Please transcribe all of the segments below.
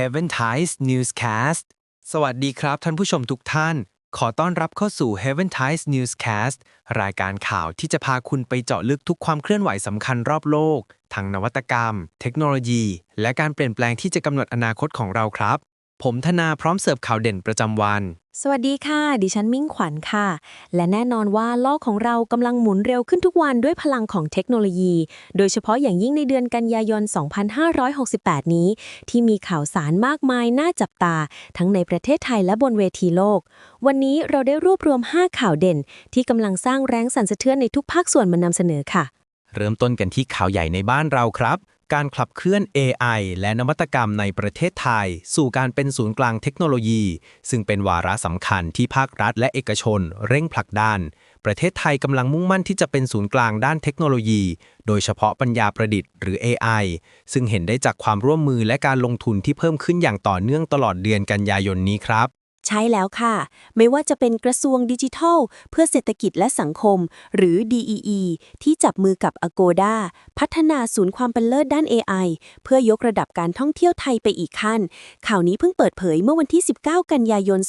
Heaven Ties Newscast สวัสดีครับท่านผู้ชมทุกท่าน ขอต้อนรับเข้าสู่ Heaven Ties Newscast รายการข่าวที่จะพาคุณไปเจาะลึกทุกความเคลื่อนไหวสำคัญรอบโลก ทั้งนวัตกรรม เทคโนโลยี และการเปลี่ยนแปลงที่จะกำหนดอนาคตของเราครับ ผมธนาพร้อมเสิร์ฟข่าวเด่นประจำวัน สวัสดีค่ะ ดิฉันมิ่งขวัญค่ะ และแน่นอนว่าโลกของเรากำลังหมุนเร็วขึ้นทุกวันด้วยพลังของเทคโนโลยี โดยเฉพาะอย่างยิ่งในเดือนกันยายน 2568 นี้ ที่มีข่าวสารมากมายน่าจับตา ทั้งในประเทศไทยและบนเวทีโลก วันนี้เราได้รวบรวม 5 ข่าวเด่น ที่กำลังสร้างแรงสั่นสะเทือนในทุกภาคส่วนมานำเสนอค่ะ เริ่มต้นกันที่ข่าวใหญ่ในบ้านเราครับ การขับเคลื่อน AI และนวัตกรรมในประเทศไทย สู่การเป็นศูนย์กลางเทคโนโลยี ซึ่งเป็นวาระสำคัญที่ภาครัฐและเอกชน เร่งผลักดัน ประเทศไทยกำลังมุ่งมั่นที่จะเป็นศูนย์กลางด้านเทคโนโลยี โดยเฉพาะปัญญาประดิษฐ์หรือ AI ซึ่งเห็นได้จากความร่วมมือและการลงทุนที่เพิ่มขึ้นอย่างต่อเนื่องตลอดเดือนกันยายนนี้ครับ ใช่แล้วค่ะ ไม่ว่าจะเป็นกระทรวงดิจิทัล เพื่อเศรษฐกิจและสังคม หรือ DEE ที่จับมือกับ Agoda พัฒนาศูนย์ความเป็นเลิศด้าน AI เพื่อยกระดับการท่องเที่ยวไทยไปอีกขั้น ข่าวนี้เพิ่งเปิดเผยเมื่อวันที่ 19 กันยายน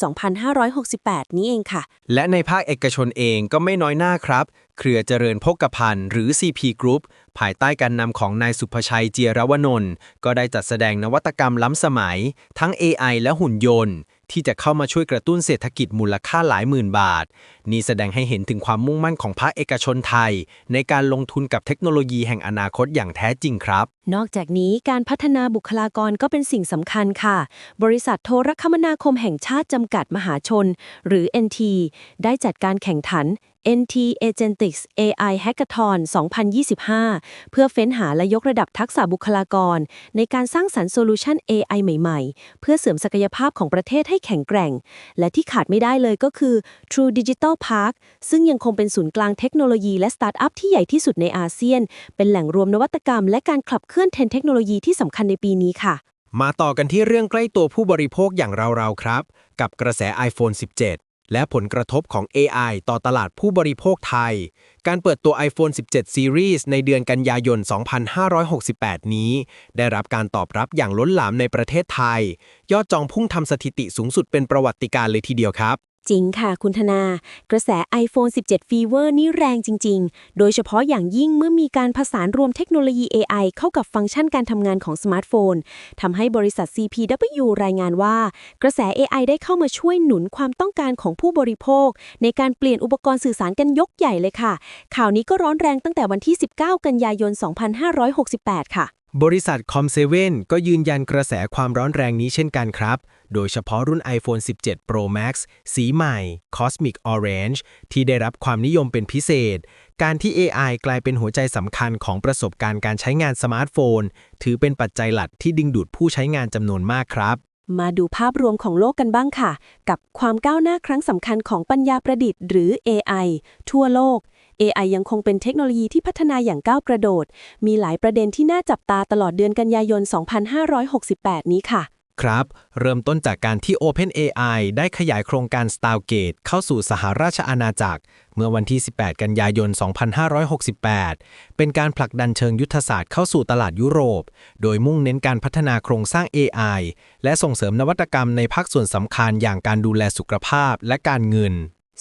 2568 นี้เองค่ะ และในภาคเอกชนเองก็ไม่น้อยหน้าครับ เครือเจริญพกพันธ์หรือ CP Group ภายใต้การนำของนายสุภชัยเจียรวนนท์ก็ได้จัดแสดงนวัตกรรมล้ำสมัย ทั้ง AI และหุ่นยนต์ ที่จะเข้ามาช่วยกระตุ้นเศรษฐกิจมูลค่าหลายหมื่นบาท นี่แสดงให้เห็นถึงความมุ่งมั่นของภาคเอกชนไทย ในการลงทุนกับเทคโนโลยีแห่งอนาคตอย่างแท้จริงครับ นอกจากนี้การพัฒนาบุคลากรก็เป็นสิ่งสำคัญค่ะ บริษัทโทรคมนาคมแห่งชาติจำกัดมหาชน หรือ NT ได้จัดการแข่งขัน NT Agentics AI Hackathon 2025 เพื่อเฟ้นหาและยกระดับทักษะบุคลากร ในการสร้างสรรค์โซลูชัน AI ใหม่ๆ เพื่อเสริมศักยภาพของประเทศให้แข็งแกร่ง และที่ขาดไม่ได้เลยก็คือ True Digital Park ซึ่งยังคงเป็นศูนย์กลางเทคโนโลยีและสตาร์ทอัพที่ใหญ่ที่สุดในอาเซียน เป็นแหล่งรวมนวัตกรรม และการขับเคลื่อนเทรนเทคโนโลยีที่สำคัญในปีนี้ค่ะ มาต่อกันที่เรื่องใกล้ตัวผู้บริโภคอย่างเราๆครับ กับกระแส iPhone 17 และผลกระทบของ AI ต่อตลาดผู้บริโภคไทย การเปิดตัว iPhone 17 Series ในเดือนกันยายน 2568 นี้ ได้รับการตอบรับอย่างล้นหลามในประเทศไทย ยอดจองพุ่งทำสถิติสูงสุดเป็นประวัติการเลยทีเดียวครับ จริงค่ะคุณธนา กระแส iPhone 17 Fever นี่แรงจริง ๆ โดยเฉพาะอย่างยิ่งเมื่อมีการผสานรวมเทคโนโลยี AI เข้ากับฟังก์ชันการทำงานของสมาร์ทโฟนทำให้บริษัท CPW รายงานว่า กระแส AI ได้เข้ามาช่วยหนุนความต้องการของผู้บริโภค ในการเปลี่ยนอุปกรณ์สื่อสารกันยกใหญ่เลยค่ะ ข่าวนี้ก็ร้อนแรงตั้งแต่วันที่ 19 กันยายน 2568 ค่ะ บริษัท Com7 ก็ยืนยันกระแสความร้อนแรงนี้เช่นกันครับ โดยเฉพาะรุ่น iPhone 17 Pro Max สีใหม่ Cosmic Orange ที่ได้รับความนิยมเป็นพิเศษ การที่ AI กลายเป็นหัวใจสำคัญของประสบการณ์การใช้งานสมาร์ทโฟน ถือเป็นปัจจัยหลักที่ดึงดูดผู้ใช้งานจำนวนมากครับ มาดูภาพรวมของโลกกันบ้างค่ะ กับความก้าวหน้าครั้งสำคัญของปัญญาประดิษฐ์หรือ AI ทั่วโลก AI ยังคงเป็นเทคโนโลยีที่พัฒนาอย่างก้าวกระโดด มีหลายประเด็นที่น่าจับตาตลอดเดือนกันยายน 2568 นี้ค่ะ ครับ เริ่มต้นจากการที่ OpenAI ได้ขยายโครงการ Stargate เข้าสู่สหราชอาณาจักร เมื่อวันที่ 18 กันยายน 2568 เป็นการผลักดันเชิงยุทธศาสตร์เข้าสู่ตลาดยุโรป โดยมุ่งเน้นการพัฒนาโครงสร้าง AI และส่งเสริมนวัตกรรมในภาคส่วนสำคัญอย่างการดูแลสุขภาพและการเงิน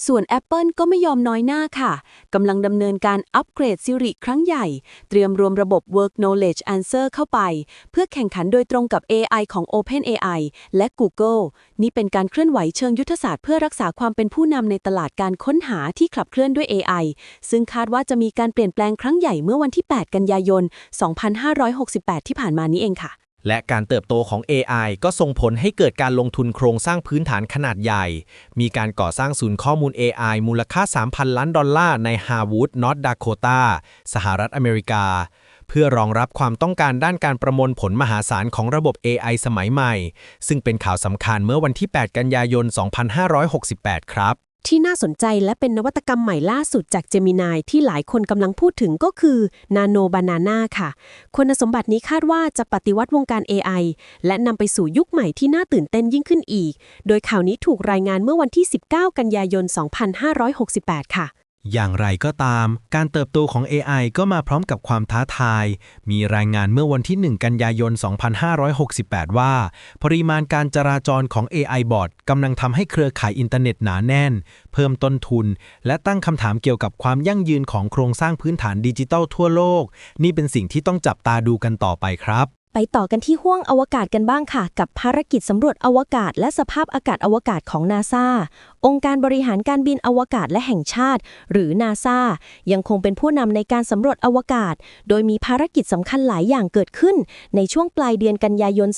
ส่วน Apple ก็ไม่ยอมน้อยหน้าค่ะ กำลังดำเนินการอัปเกรด Siri ครั้งใหญ่ เตรียมรวมระบบ Work Knowledge Answer เข้าไป เพื่อแข่งขันโดยตรงกับ AI ของ OpenAI และ Google นี่เป็นการเคลื่อนไหวเชิงยุทธศาสตร์เพื่อรักษาความเป็นผู้นำในตลาดการค้นหาที่ขับเคลื่อนด้วย AI ซึ่งคาดว่าจะมีการเปลี่ยนแปลงครั้งใหญ่เมื่อวันที่ 8 กันยายน 2568 ที่ผ่านมานี้เองค่ะ และการเติบโตของ AI ก็ส่งผลให้เกิดการลงทุนโครงสร้างพื้นฐานขนาดใหญ่ มีการก่อสร้างศูนย์ข้อมูล AI มูลค่า 3,000 ล้านดอลลาร์ในฮาวูดนอร์ d ดาโคตาสหรัฐอเมริกา เพื่อรองรับความต้องการด้านการประมวลผลมหาศาลของระบบ AI สมัยใหม่ ซึ่งเป็นข่าวสำคัญเมื่อวันที่ 8 กันยายน 2568 ครับ ที่น่าสนใจและเป็นนวัตกรรมใหม่ล่าสุดจาก Gemini ที่หลายคนกำลังพูดถึงก็คือ Nano Banana ค่ะ คุณสมบัตินี้คาดว่าจะปฏิวัติวงการ AI และนำไปสู่ยุคใหม่ที่น่าตื่นเต้นยิ่งขึ้นอีก โดยข่าวนี้ถูกรายงานเมื่อวันที่ 19 กันยายน 2568 ค่ะ อย่างไรก็ตาม การเติบโตของ AI ก็มาพร้อมกับความท้าทาย มีรายงานเมื่อวันที่ 1 กันยายน 2568 ว่า ปริมาณการจราจรของ AI บอทกำลังทำให้เครือข่ายอินเทอร์เน็ตหนาแน่น เพิ่มต้นทุน และตั้งคำถามเกี่ยวกับความยั่งยืนของโครงสร้างพื้นฐานดิจิทัลทั่วโลก นี่เป็นสิ่งที่ต้องจับตาดูกันต่อไปครับ ไปต่อกันที่ห้วงอวกาศกันบ้างค่ะ กับภารกิจสำรวจอวกาศ และสภาพอากาศอวกาศของนาซาองค์การบริหารการบินอวกาศและแห่งชาติ หรือนาซายังคงเป็นผู้นำในการสำรวจอวกาศ โดยมีภารกิจสำคัญหลายอย่างเกิดขึ้น ในช่วงปลายเดือนกันยายน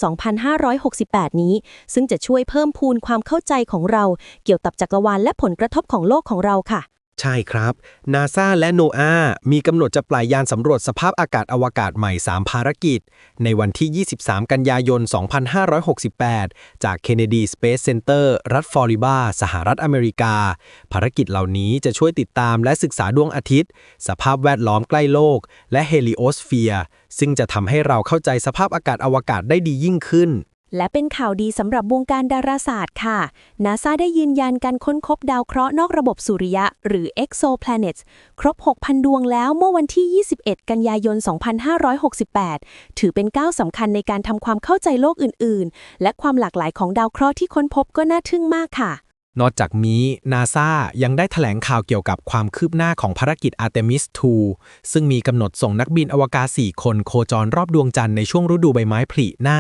2568 นี้ ซึ่งจะช่วยเพิ่มพูนความเข้าใจของเรา เกี่ยวกับจักรวาลและผลกระทบของโลกของเราค่ะ ใช่ครับ นาซาและโนอามีกำหนดจะปล่อยยานสำรวจสภาพอากาศอวกาศใหม่ 3 ภารกิจ ในวันที่ 23 กันยายน 2568 จาก Kennedy Space Center รัฐฟลอริดา สหรัฐอเมริกา ภารกิจเหล่านี้จะช่วยติดตามและศึกษาดวงอาทิตย์ สภาพแวดล้อมใกล้โลก และเฮลิโอสเฟียร์ซึ่งจะทำให้เราเข้าใจสภาพอากาศอวกาศได้ดียิ่งขึ้น และเป็นข่าวดีสำหรับวงการดาราศาสตร์ค่ะ นาซาได้ยืนยันการค้นพบดาวเคราะห์นอกระบบสุริยะ หรือ exoplanets ครบ 6,000 ดวงแล้วเมื่อวันที่ 21 กันยายน 2568 ถือเป็นก้าวสำคัญในการทำความเข้าใจโลกอื่น ๆ และความหลากหลายของดาวเคราะห์ที่ค้นพบก็น่าทึ่งมากค่ะ นอกจากนี้นาซายังได้แถลงข่าวเกี่ยวกับความคืบหน้าของภารกิจ Artemis 2 ซึ่งมีกำหนดส่งนักบินอวกาศ 4 คนโคจรรอบดวงจันทร์ในช่วงฤดูใบไม้ผลิหน้า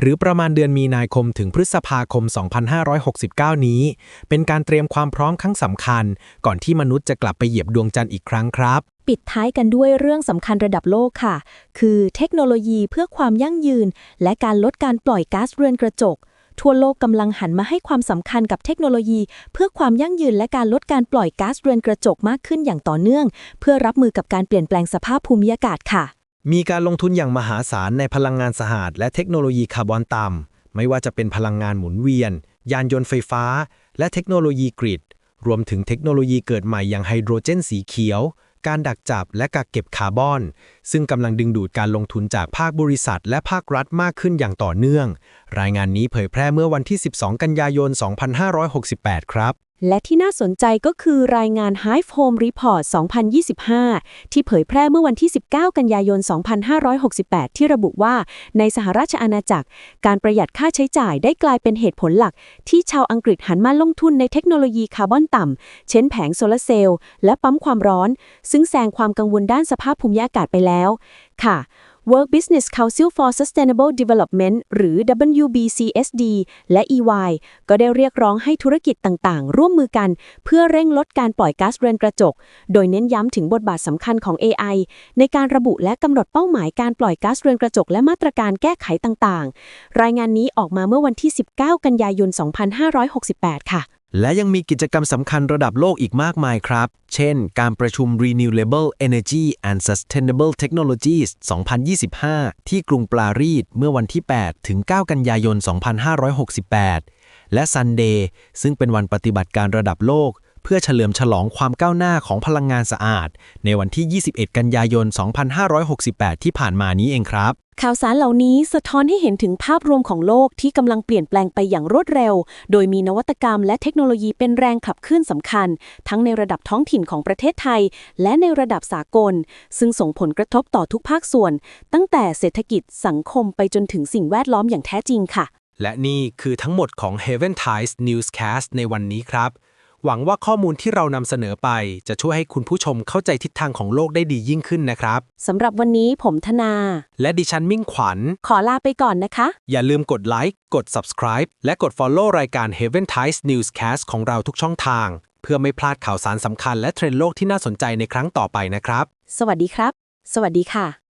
หรือประมาณเดือนมีนาคมถึงพฤษภาคม 2569 นี้ เป็นการเตรียมความพร้อมครั้งสำคัญ ก่อนที่มนุษย์จะกลับไปเหยียบดวงจันทร์อีกครั้งครับปิดท้ายกันด้วยเรื่องสำคัญระดับโลกค่ะ คือเทคโนโลยีเพื่อความยั่งยืน และการลดการปล่อยก๊าซเรือนกระจก ทั่วโลกกำลังหันมาให้ความสำคัญกับเทคโนโลยี เพื่อความยั่งยืนและการลดการปล่อยก๊าซเรือนกระจกมากขึ้นอย่างต่อเนื่อง เพื่อรับมือกับการเปลี่ยนแปลงสภาพภูมิอากาศค่ะ มีการลงทุนอย่างมหาศาลในพลังงานสะอาดและเทคโนโลยีคาร์บอนต่ำไม่ว่าจะเป็นพลังงานหมุนเวียน ยานยนต์ไฟฟ้า และเทคโนโลยีกริดรวมถึงเทคโนโลยีเกิดใหม่อย่างไฮโดรเจนสีเขียว การดักจับและกักเก็บคาร์บอน ซึ่งกำลังดึงดูดการลงทุนจากภาคบริษัท และภาครัฐมากขึ้นอย่างต่อเนื่อง รายงานนี้เผยแพร่เมื่อวันที่ 12 กันยายน 2568 ครับ และที่น่าสนใจก็คือรายงาน Hive Home Report 2025 ที่เผยแพร่เมื่อวันที่ 19 กันยายน 2568 ที่ระบุว่า ในสหราชอาณาจักร การประหยัดค่าใช้จ่ายได้กลายเป็นเหตุผลหลัก ที่ชาวอังกฤษหันมาลงทุนในเทคโนโลยีคาร์บอนต่ำ เช่นแผงโซลาร์เซลล์และปั๊มความร้อน ซึ่งแซงความกังวลด้านสภาพภูมิอากาศไปแล้ว ค่ะ World Business Council for Sustainable Development หรือ WBCSD และ EY ก็ได้เรียกร้องให้ธุรกิจต่างๆ ร่วมมือกัน เพื่อเร่งลดการปล่อยก๊าซเรือนกระจก โดยเน้นย้ำถึงบทบาทสำคัญของ AI ในการระบุและกำหนดเป้าหมายการปล่อยก๊าซเรือนกระจก และมาตรการแก้ไขต่างๆ รายงานนี้ออกมาเมื่อวันที่ 19 กันยายน 2568 ค่ะ และยังมีกิจกรรมสำคัญระดับโลกอีกมากมายครับ เช่น การประชุม Renewable Energy and Sustainable Technologies 2025 ที่กรุงปารีสเมื่อวันที่ 8 ถึง 9 กันยายน 2568 และ Sunday ซึ่งเป็นวันปฏิบัติการระดับโลก เพื่อเฉลิมฉลองความก้าวหน้าของพลังงานสะอาด ในวันที่ 21 กันยายน 2568 ที่ผ่านมานี้เองครับ ข่าวสารเหล่านี้สะท้อนให้เห็นถึงภาพรวมของโลกที่กำลังเปลี่ยนแปลงไปอย่างรวดเร็ว โดยมีนวัตกรรมและเทคโนโลยีเป็นแรงขับเคลื่อนสำคัญ ทั้งในระดับท้องถิ่นของประเทศไทย และในระดับสากล ซึ่งส่งผลกระทบต่อทุกภาคส่วน ตั้งแต่เศรษฐกิจสังคมไปจนถึงสิ่งแวดล้อมอย่างแท้จริงค่ะและนี่คือทั้งหมดของ Heaven Tides Newscast ในวันนี้ครับ หวังว่าข้อมูลที่เรานำเสนอไป จะช่วยให้คุณผู้ชมเข้าใจทิศทางของโลกได้ดียิ่งขึ้นนะครับ สำหรับวันนี้ผมธนา และดิฉันมิ่งขวัญ ขอลาไปก่อนนะคะ อย่าลืมกดไลค์กด subscribe และกด follow รายการ Heaven Tides Newscast ของเราทุกช่องทาง เพื่อไม่พลาดข่าวสารสำคัญและเทรนด์โลกที่น่าสนใจในครั้งต่อไปนะครับ สวัสดีครับ สวัสดีค่ะ